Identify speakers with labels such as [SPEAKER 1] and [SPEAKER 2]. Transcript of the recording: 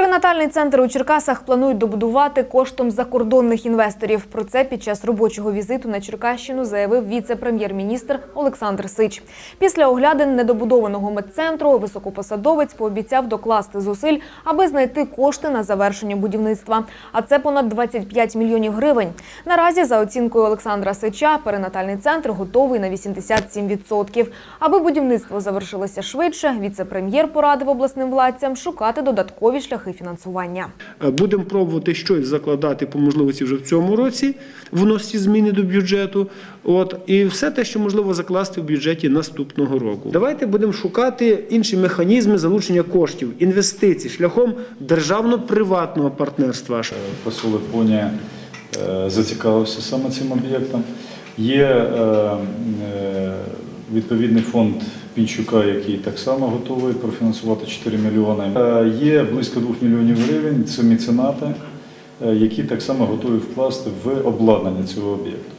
[SPEAKER 1] Перинатальний центр у Черкасах планують добудувати коштом закордонних інвесторів. Про це під час робочого візиту на Черкащину заявив віце-прем'єр-міністр Олександр Сич. Після оглядин недобудованого медцентру високопосадовець пообіцяв докласти зусиль, аби знайти кошти на завершення будівництва. А це понад 25 мільйонів гривень. Наразі, за оцінкою Олександра Сича, перинатальний центр готовий на 87%. Аби будівництво завершилося швидше, віце-прем'єр порадив обласним владцям шукати додаткові шляхи фінансування.
[SPEAKER 2] Е, Будемо пробувати щось закладати по можливості вже в цьому році, вносити зміни до бюджету. От і все те, що можливо закласти в бюджеті наступного року. Давайте будемо шукати інші механізми залучення коштів, інвестицій шляхом державно-приватного партнерства.
[SPEAKER 3] посол Японії е, зацікавився саме цим об'єктом. Є е, е, відповідний фонд Пінчука, який так само готовий профінансувати 4 мільйони. Е, Є близько 2 мільйонів гривень, це меценати, е, які так само готові вкласти в обладнання цього об'єкту.